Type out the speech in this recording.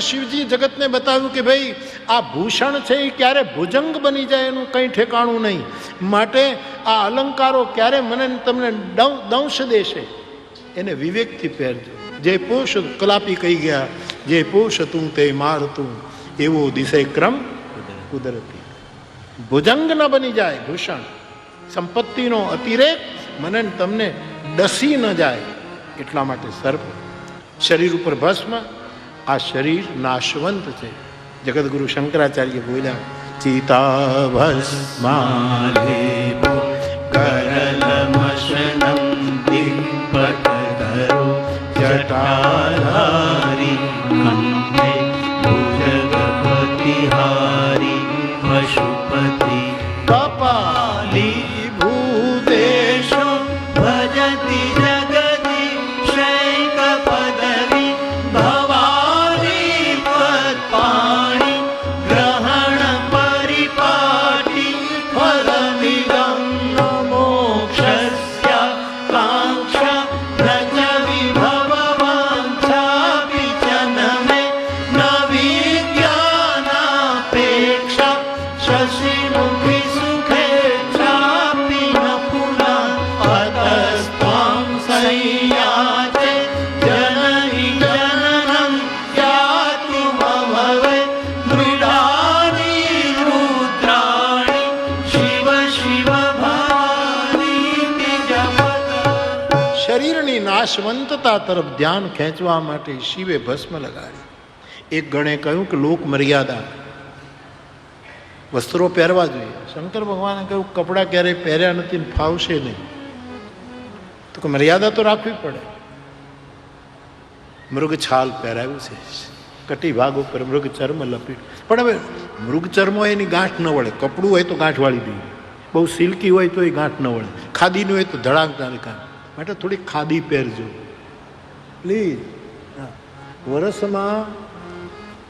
શિવજી જગતને બતાવ્યું કે ભાઈ આ ભૂષણ છે એ ક્યારે ભુજંગ બની જાય એનું કંઈ ઠેકાણું નહીં. માટે આ અલંકારો ક્યારે મને તમને દંશ દેશે? એને વિવેકથી પહેરજો. જે પુરુષ કલાપી કહી ગયા જે પુરુષ તું તે માર તું એવો દિશે ક્રમ કુદરતી. ભુજંગ ન બની જાય ભૂષણ. સંપત્તિનો અતિરેક મને તમને ડસી ન જાય. એટલા માટે સર્પ. શરીર ઉપર ભસ્મ આ શરીર નાશવંત છે. જગદગુરુ શંકરાચાર્ય બોલ્યા ચિતા ભસ્માલેપો કરલમશનમ દિપટ ધરો જટાધારી કંઠે ભુજગપતિહારી શરીરની નાશવંતતા તરફ ધ્યાન ખેંચવા માટે શિવે ભસ્મ લગાડી. એક ગણે કહ્યું કે લોક મર્યાદા. વસ્ત્રો પહેરવા જોઈએ. શંકર ભગવાને કહ્યું, કપડાં ક્યારેય પહેર્યા નથી ને ફાવશે નહીં. તો કે મર્યાદા તો રાખવી પડે. મૃગ છાલ પહેરાવ્યું છે. કટી ભાગ ઉપર મૃગ ચર્મ લપીટ પણ હવે મૃગ ચર્મ હોય એની ગાંઠ ન વળે. કપડું હોય તો ગાંઠ વાળી દઈએ બહુ સિલ્કી હોય તો એ ગાંઠ ન વળે. ખાદીનું હોય તો ધડાક ધડકા માટે થોડી ખાદી પહેરજો. પ્લીઝ. વરસમાં